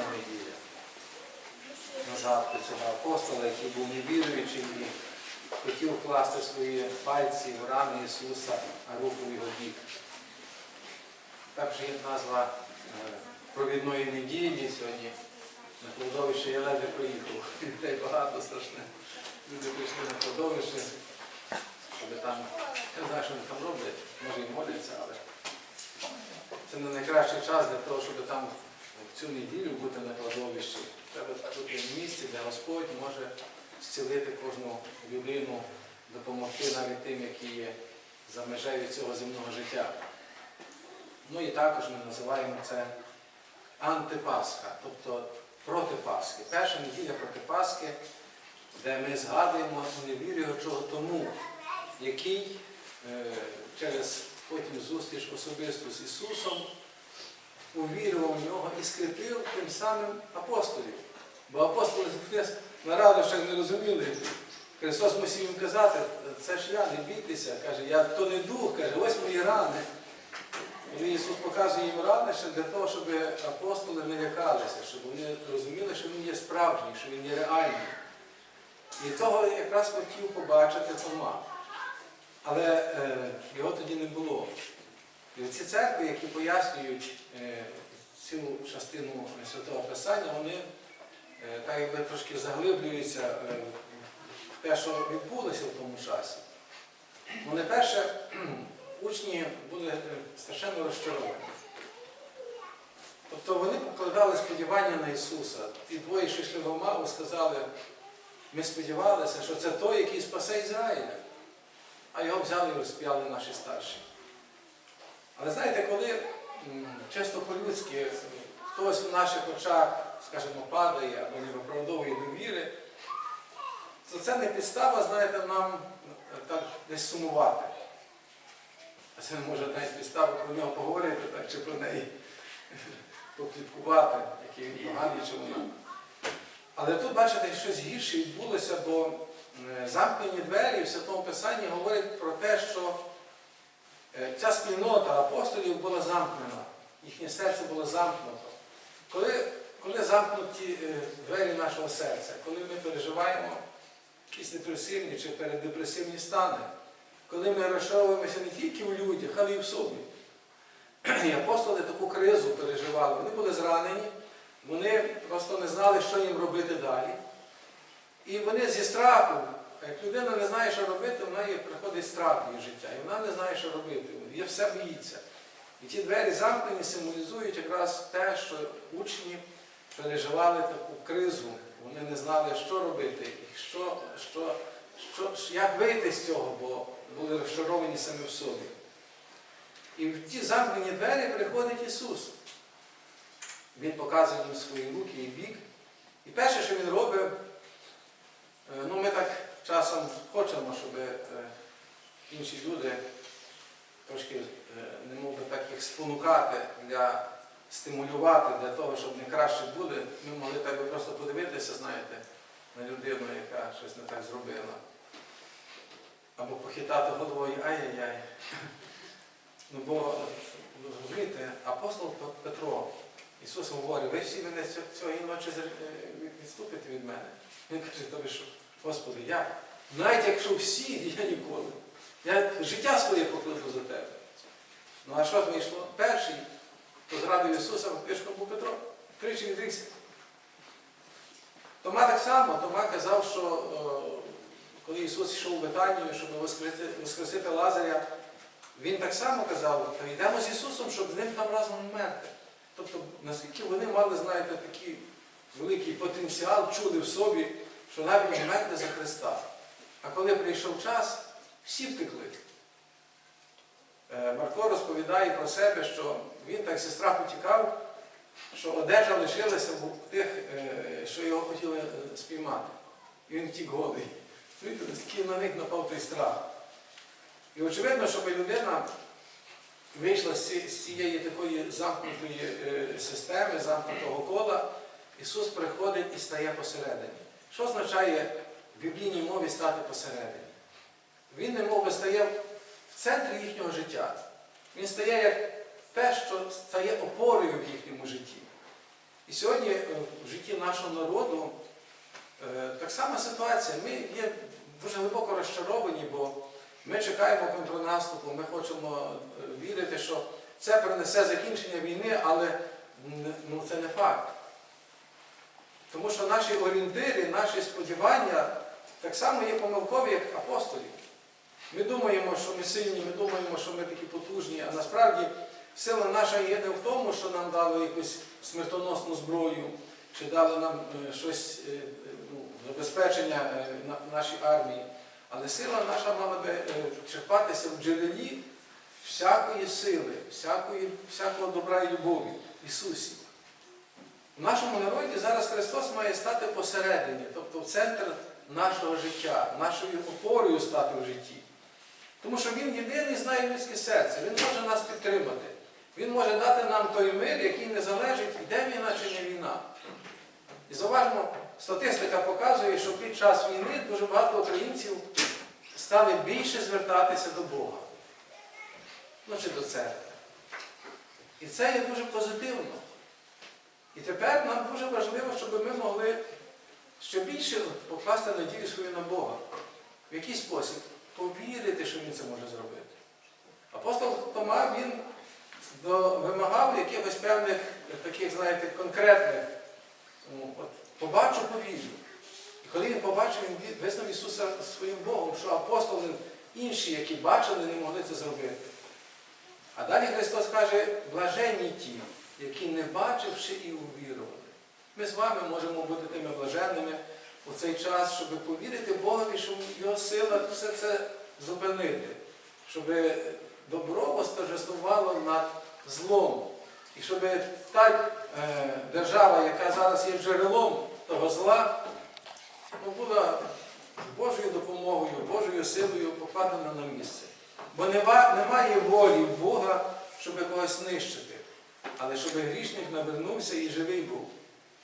неділя. На згадку цього апостола, який був невіруючий і хотів вкласти свої пальці в рани Ісуса, а руку в його бік. Також є назва е, провідної неділі сьогодні. На кладовище я ледве проїхав. Людей багато страшне. Люди прийшли на кладовище, щоб там, не знаю, що вони там роблять, може і моляться, але це не найкращий час для того, щоб там цю неділю бути на кладовищі. Треба бути в місці, де Господь може зцілити кожну людину, допомогти навіть тим, які є за межею цього земного життя. Ну і також ми називаємо це антипасха, тобто проти Пасхи. Перша неділя проти Пасхи, де ми згадуємо невірюючого тому, який е, через потім зустріч особисту з Ісусом увірував в нього і скріпив тим самим апостолів. Бо апостоли на радощах не розуміли. Христос мусив їм казати, це ж я, не бійтеся, каже, я то не дух, каже, ось мої рани. І Ісус показує їм рани ще для того, щоб апостоли не лякалися, щоб вони розуміли, що Він є справжній, що Він є реальний. І того якраз хотів побачити Тома. Але е, його тоді не було. І ці церкви, які пояснюють е, цю частину Святого Писання, вони е, так якби трошки заглиблюються е, в те, що відбулося в тому часі. Вони перше, учні були страшенно розчаровані. Тобто вони покладали сподівання на Ісуса. Ті двоє, що йшли в Омаву, сказали, ми сподівалися, що це той, який спасе Ізраїля. А його взяли і розп'яли наші старші. Але знаєте, коли чисто по-людськи хтось в наших очах, скажімо, падає або не виправдовує довіри, то це не підстава, знаєте, нам е, так десь сумувати. А це не може навіть підстава про нього поговорити так, чи про неї попліткувати, який він поганий чи вона. Але тут, бачите, щось гірше відбулося, бо замкнені двері в Святому Писанні говорять про те, що ця спільнота апостолів була замкнена, їхнє серце було замкнуто. Коли, коли замкнуті е, двері нашого серця, коли ми переживаємо якісь депресивні чи передепресивні стани, коли ми розчаровуємося не тільки в людях, але й в собі. І апостоли таку кризу переживали. Вони були зранені, вони просто не знали, що їм робити далі. І вони зі страху, як людина не знає, що робити, в неї приходить страх її життя. І вона не знає, що робити. Її все боїться. І ті двері замкнені символізують якраз те, що учні переживали таку кризу. Вони не знали, що робити, і що, що, що, як вийти з цього, бо були розчаровані самі в собі. І в ті замкнені двері приходить Ісус. Він показує їм свої руки і бік. І перше, що він робить, е, ну ми так часом хочемо, щоб е, інші люди трошки, е, не мов би так їх спонукати для стимулювати для того, щоб не краще буде, ми могли так би просто подивитися, знаєте, на людину, яка щось не так зробила. Або похитати головою ай-яй-яй. Ну бо, ну, розумієте, апостол Петро, Ісус говорить, ви всі мене цього ночі відступите від мене. Він каже, тобі що, Господи, як? Навіть якщо всі, я ніколи. Я життя своє покладу за тебе. Ну а що вийшло? Перший, хто зрадив Ісуса, фактично був Петро. Тричі відрікся. Тома так само, Тома казав, що о, коли Ісус йшов у Betанію, щоб воскресити, воскресити Лазаря, він так само казав, «Та йдемо з Ісусом, щоб з ним там разом вмерти. Тобто, наскільки вони мали, знаєте, такий великий потенціал, чули в собі, що навіть вмерти за Христа. А коли прийшов час, всі втекли. Е, Марко розповідає про себе, що він так зі страху тікав, що одежа лишилася в тих, е, що його хотіли е, спіймати. І він втік голий. Знаєте, на них напав той страх. І очевидно, щоб людина вийшла з цієї такої замкнутої системи, замкнутого кола, Ісус приходить і стає посередині. Що означає в біблійній мові стати посередині? Він не мов би стає в центрі їхнього життя. Він стає як те, що стає опорою в їхньому житті. І сьогодні е, в житті нашого народу е, так само ситуація. Ми є дуже глибоко розчаровані, бо ми чекаємо контрнаступу, ми хочемо е, вірити, що це принесе закінчення війни, але ну, це не факт. Тому що наші орієнтири, наші сподівання так само є помилкові, як апостолів. Ми думаємо, що ми сильні, ми думаємо, що ми такі потужні, а насправді сила наша є не в тому, що нам дали якусь смертоносну зброю, чи дали нам е, щось, е, е, ну, забезпечення нашій армії. Але сила наша мала би черпатися в джерелі всякої сили, всякої, всякого добра і любові Ісусі. В нашому народі зараз Христос має стати посередині, тобто в центр нашого життя, нашою опорою стати в житті. Тому що Він єдиний знає людське серце, Він може нас підтримати. Він може дати нам той мир, який не залежить, йде війна чи не війна. І зауважмо, статистика показує, що під час війни дуже багато українців стали більше звертатися до Бога. Ну чи до церкви. І це є дуже позитивно. І тепер нам дуже важливо, щоб ми могли ще більше покласти надію свою на Бога. В який спосіб? Повірити, що Він це може зробити. Апостол Тома, він вимагав якихось певних таких, знаєте, конкретних. ну, от, побачу, повірю. І коли він побачив, він визнав Ісуса своїм Богом, що апостоли інші, які бачили, не могли це зробити. А далі Христос каже, блаженні ті, які не бачивши і увірували. Ми з вами можемо бути тими блаженними у цей час, щоб повірити Богові, що Його сила все це зупинити, щоб добро восторжествувало над злом. І щоб та е, держава, яка зараз є джерелом того зла, ну, була Божою допомогою, Божою силою покладена на місце. Бо немає волі Бога, щоб когось знищити, але щоб грішник навернувся і живий був.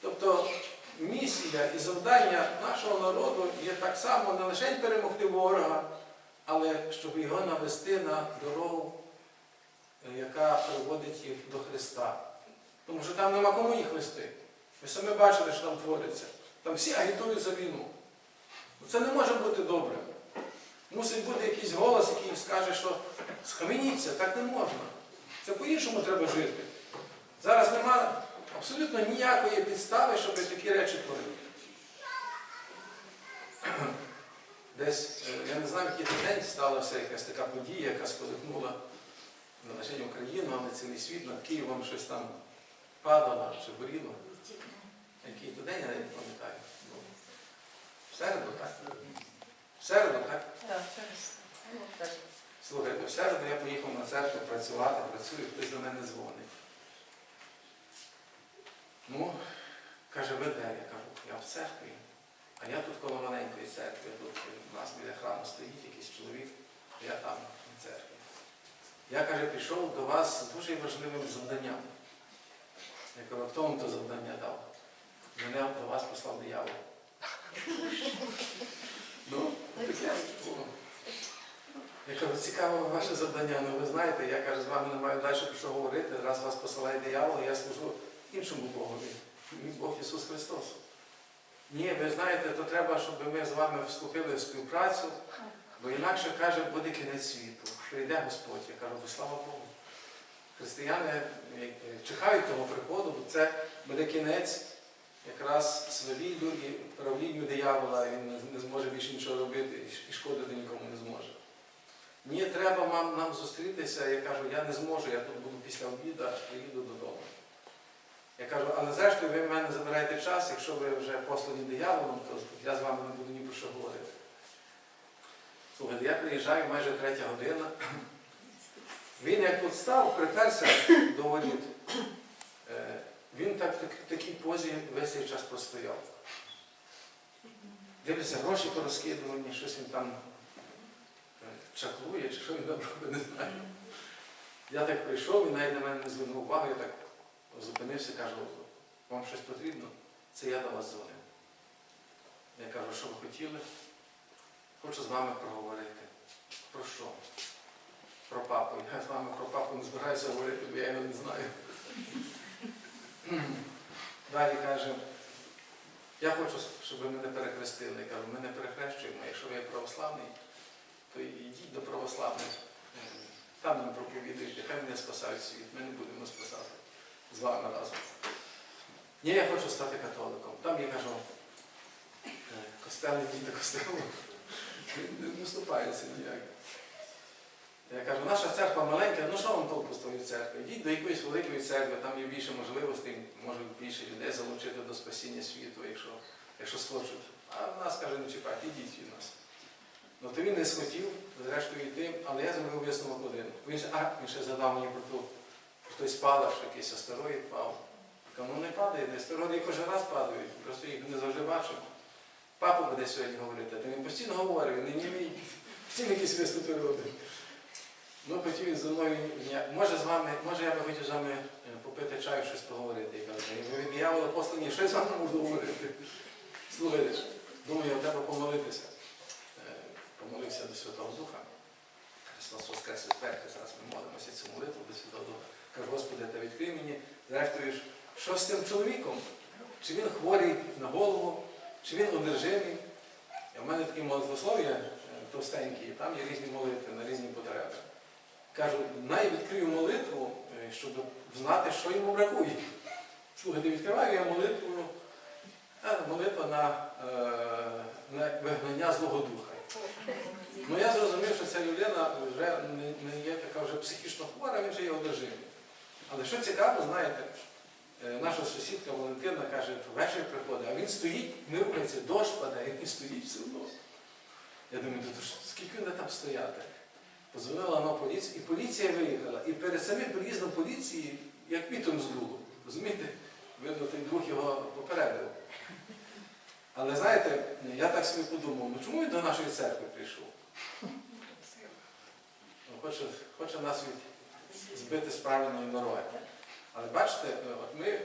Тобто місія і завдання нашого народу є так само не лише перемогти ворога, але щоб його навести на дорогу, е, яка приводить їх до Христа. Тому що там нема кому їх вести. Ви самі бачили, що там твориться. Там всі агітують за війну. Ну, Це не може бути добре. Мусить бути якийсь голос, який скаже, що схаменіться, так не можна. Це по-іншому треба жити. Зараз нема абсолютно ніякої підстави, щоб такі речі творити. Десь, е, я не знаю, який день сталася якась така подія, яка сколихнула не лише Україну, але цілий світ над Києвом щось там падало чи горіло. Який то день, я не пам'ятаю. Ну, В середу, так? В середу, так? Слухайте, в середу я поїхав на церкву працювати, працюю, хтось до мене дзвонить. Ну, каже, ви де? Я кажу, я в церкві. А я тут коло маленької церкви, тут у нас біля храму стоїть якийсь чоловік, я там в церкві. Я, каже, пішов до вас з дуже важливим завданням. Я кажу, хто вам то завдання дав? Мене до вас послав диявол. Ну, таке. Я кажу, цікаве ваше завдання, ну ви знаєте, я кажу, з вами не маю далі про що говорити, раз вас посилає диявол, я служу іншому Богові. Бог Ісус Христос. Ні, ви знаєте, то треба, щоб ми з вами вступили в співпрацю, бо інакше каже, буде кінець світу. Прийде Господь. Я кажу, «Ну, слава Богу. Християни чекають того приходу, бо це буде кінець якраз свавіллю і правлінню диявола, він не- зможе більше нічого робити і шкодити нікому не зможе. Ні, треба нам, нам зустрітися. Я кажу, я не зможу, я тут буду після обіду, аж приїду додому. Я кажу, але зрештою ви в мене забираєте час, якщо ви вже послані дияволом, то я з вами не буду ні про що говорити. Слухайте, я приїжджаю майже третя година. Він як тут став, приперся до воріт. Е, Він так, так, в такій позі весь цей час простояв. Дивляться, гроші порозкидувані, щось він там е, чаклує, чи що він там не знаю. Я так прийшов, він навіть на мене не звернув увагу, я так зупинився, кажу, вам щось потрібно? Це я до вас дзвонив. Я кажу, що ви хотіли? Хочу з вами проговорити. Про що? Про папу. Я з вами про папу не збираюся говорити, бо я його не знаю. Далі каже, я хочу, щоб ви мене перехрестили. Я кажу, ми не перехрещуємо, якщо ви є православний, то йдіть до православних. Там їм проповідуйте, хай мене спасають світ, ми не будемо спасати з вами разом. Ні, я хочу стати католиком. Там я кажу, костел, йдіть до костелу. Не вступається ніяк. Я кажу, наша церква маленька, ну що вам толку з тої церкви? Йдіть до якоїсь великої церкви, там є більше можливостей, може більше людей залучити до спасіння світу, якщо, якщо схочуть. А в нас каже, не чіпайте, йдіть від нас. Ну то він не схотів, зрештою йти, але я зробив висновок один. Він ще, а, він ще задав мені про ту, той спалах, що якийсь астероїд пав. Ну не падає, де астероїди кожен раз падають, просто їх не завжди бачимо. Папа буде сьогодні говорити, а він постійно говорив, він не німий, постійно якісь виступи робить. Ну, хотів він зі мною, може з вами, може я би хотів з вами е, попити чаю, щось поговорити. Ви від послані, що я з вами можу говорити? Слухайте, думаю, треба помолитися. Е, Помолився до Святого Духа. Христос Воскрес зараз ми молимося цю молитву до Святого Духа. Кажу, Господи, та відкрий мені, зрештою, що з цим чоловіком? Чи він хворий на голову, чи він одержимий? В мене такі молитвослов'я е, товстенькі, і там є різні молитви на різні потреби. Кажу, най відкрию молитву, е, щоб знати, що йому бракує. Слухайте, відкриваю я молитву, а, молитва на, е, на вигнання Злого Духа. Ну я зрозумів, що ця людина вже не є така вже психічно хвора, він вже є одержимий. Але що цікаво, знаєте, е, наша сусідка Валентина каже, вечір приходить, а він стоїть, ми українці, дощ падає, він стоїть все одно. Я думаю, то скільки вони там стояти? Позвонила на поліцію, і поліція виїхала. І перед самим приїздом поліції, як вітром здуло. Розумієте? Видно, той друг його попередив. Але знаєте, я так собі подумав, ну чому він до нашої церкви прийшов? Ну, Хоче, хоче нас від, збити з правильної дороги. Але бачите, е, от ми е,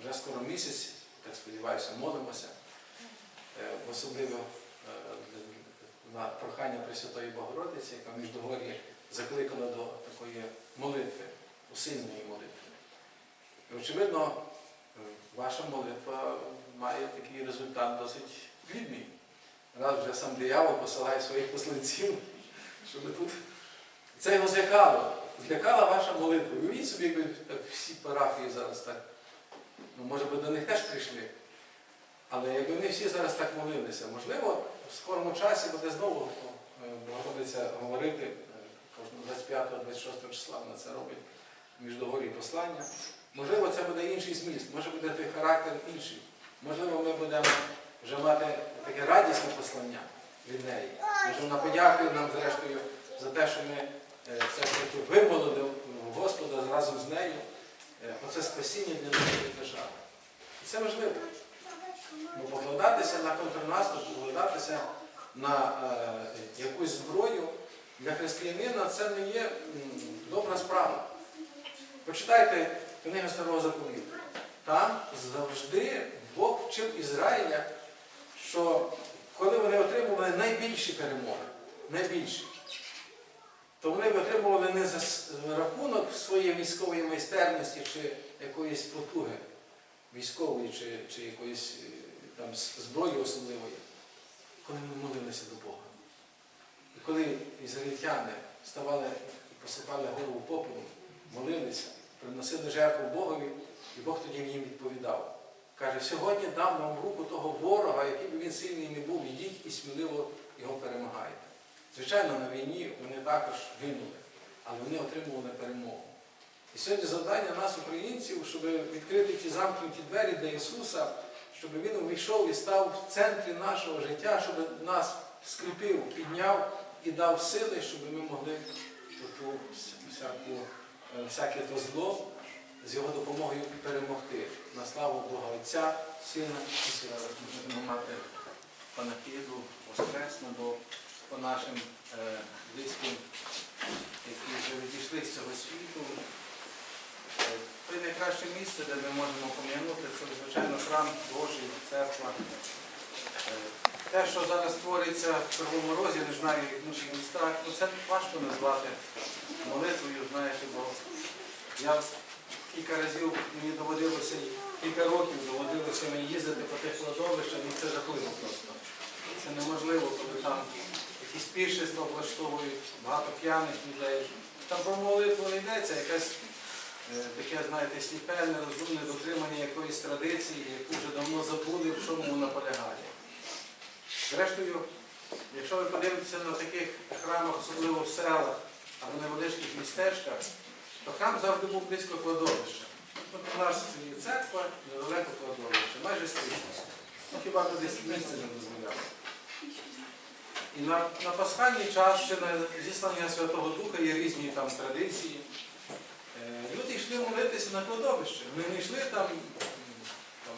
вже скоро місяць, так сподіваюся, молимося, е, особливо на прохання Пресвятої Богородиці, яка в Міждогор'ї закликана до такої молитви, усильної молитви. І, очевидно, ваша молитва має такий результат досить плідний. Раз вже сам диявол посилає своїх посланців, щоб тут. Це його злякало. Злякала ваша молитва. Уявіть собі, якби всі парафії зараз так. Ну, може би до них теж прийшли. Але якби вони всі зараз так молилися, можливо, в скорому часі буде знову е, говорити е, кожного 25-26 числа вона це робить в міждогорі послання. Можливо, це буде інший зміст, може буде той характер інший. Можливо, ми будемо вже мати таке радісне послання від неї. Може, вона подякує нам зрештою за те, що ми е, все ж таки вимолили у Господа разом з нею. Е, Оце спасіння для нашої держави. І це важливо. Бо покладатися на контрнаступ, покладатися на е, якусь зброю для християнина це не є добра справа. Почитайте книгу Старого Заповіту. Там завжди Бог вчив Ізраїля, що коли вони отримували найбільші перемоги, найбільші, то вони отримували не за рахунок своєї військової майстерності чи якоїсь потуги військової чи, чи якоїсь е, там зброї особливої, коли вони молилися до Бога. І коли ізраїльтяни ставали і посипали голову попелом, молилися, приносили жертву Богові, і Бог тоді їм відповідав. Каже, сьогодні дам вам руку того ворога, який би він сильний не був, ідіть і сміливо його перемагайте. Звичайно, на війні вони також гинули, але вони отримували перемогу. І сьогодні завдання нас, українців, щоб відкрити ті замкнуті двері для Ісуса, щоб Він увійшов і став в центрі нашого життя, щоб нас скріпив, підняв і дав сили, щоб ми могли ту всяку, е, всяке то зло з його допомогою перемогти. На славу Бога Отця, Сина і Святого. Мати панахіду воскресну, бо по нашим е, близьким, які вже відійшли з цього світу, Це найкраще місце, де ми можемо пом'янути, це, звичайно, храм Божий, церква. Е, Те, що зараз твориться в Кривому Розі, не знаю, як в інших містах, ну це важко назвати молитвою, знаєте, бо я кілька разів мені доводилося, кілька років доводилося мені їздити по тих кладовищах, ну це жахливо просто. Це неможливо, коли там якісь піршества влаштовують, багато п'яних людей. Там про молитву не йдеться, якесь е, таке, знаєте, сліпе, нерозумне дотримання якоїсь традиції, яку вже давно забули, в чому вона полягає. Зрештою, якщо ви подивитеся на таких храмах, особливо в селах або невеличких містечках, то храм завжди був близько кладовища. От у нас є церква, недалеко кладовище, майже скрізь. Ну хіба би десь місце не дозволяло. І на, на пасхальний час ще на зіслання Святого Духа є різні там традиції. Е, Люди йшли молитися на кладовище. Вони не йшли там, там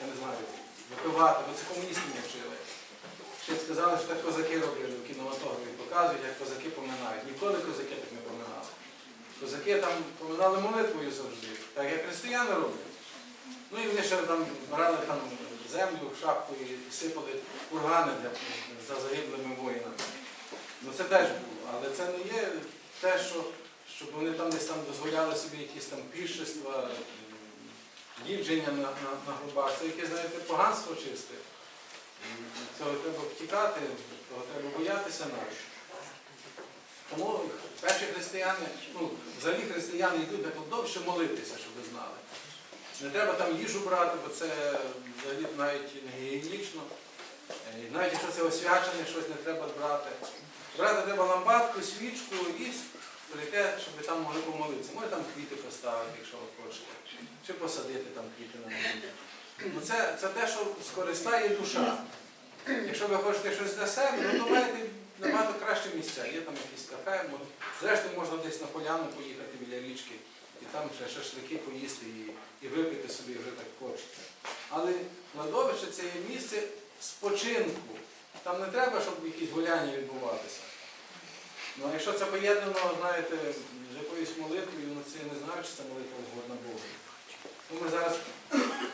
я не знаю, випивати, бо це комуністи не вчили. Ще сказали, що так козаки робили в кінематографі, показують, як козаки поминають. Ніколи козаки так не поминали. Козаки там поминали молитвою завжди, так як християни роблять. Ну і вони ще там брали там землю в шапку і сипали кургани за загиблими воїнами. Ну це теж було, але це не є те, що, щоб вони там десь там дозволяли собі якісь там піршества, м, їждження на, на, на гробах. Це якесь, знаєте, поганство чисте. Цього треба втікати, того треба боятися навіть. Тому перші християни, ну, взагалі християни йдуть кладовище молитися, щоб. Не треба там їжу брати, бо це взагалі навіть не гігієнічно. Е, Навіть якщо це освячене, щось не треба брати. Брати треба лампадку, свічку і прийти, щоб там могли помолитися. Може там квіти поставити, якщо ви хочете. Чи посадити там квіти на. Ну це, це те, що скористає душа. Якщо ви хочете щось для себе, ну то маєте набагато краще місця. Є там якісь кафе, зрештою можна десь на поляну поїхати біля річки і там ще шашлики поїсти і, і випити собі вже так хочеться. Але кладовище це є місце спочинку. Там не треба, щоб якісь гуляння відбувалися. Ну а якщо це поєднано, знаєте, з якоюсь молитвою, ну це не знаю, чи це молитва згодна Богу. Ну, ми зараз,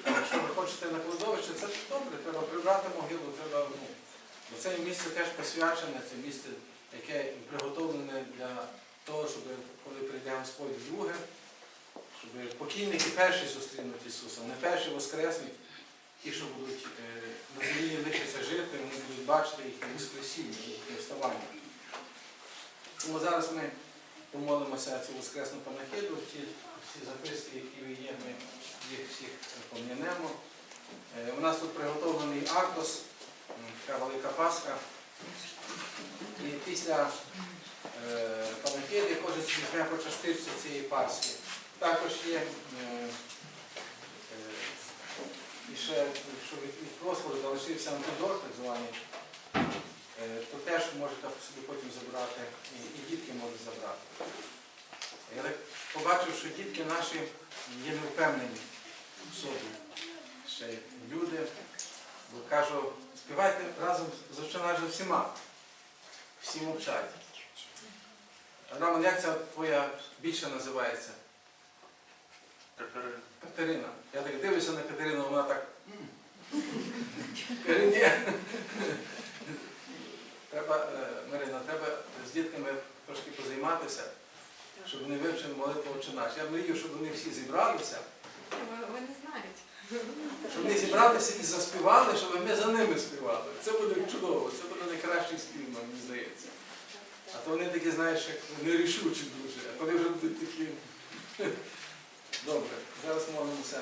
якщо ви хочете на кладовище, це добре, треба прибрати могилу, треба. Ну, це місце теж посвячене, це місце, яке приготовлене для того, щоб коли прийде Господь вдруге, щоб покійники перші зустрінуть Ісуса, не перші воскреснуть, ті, що будуть е, на землі лишаться жити, вони будуть бачити їхнє воскресіння, їхнє вставання. Тому зараз ми помолимося цю воскресну панахиду, ті всі записки, які є, ми їх всіх пом'янемо. Е, У нас тут приготовлений Артос, така велика Пасха. І після е, панахиди кожен візьме по частичці цієї Пасхи. Також є е, е, і ще, якщо від від залишився антидор, так званий, е, то теж можете собі потім забрати, і, дітки можуть забрати. Я так побачив, що дітки наші є невпевнені в собі. Ще люди, бо кажу, співайте разом з очима з всіма. Всі мовчать. Роман, як ця твоя більше називається? Катерина. Катерина. Я так дивлюся на Катерину, вона так. Ні. Треба, е, Марина, треба з дітками трошки позайматися, щоб вони вивчили молитву «Отче наш». Я мрію, щоб вони всі зібралися, Ви, ви не щоб вони зібралися і заспівали, щоб ми за ними співали. Це буде чудово, це буде найкращий спів, мені здається. А то вони такі, знаєш, як нерішучі дуже, а коли вже будуть такі. Добре, зараз молимося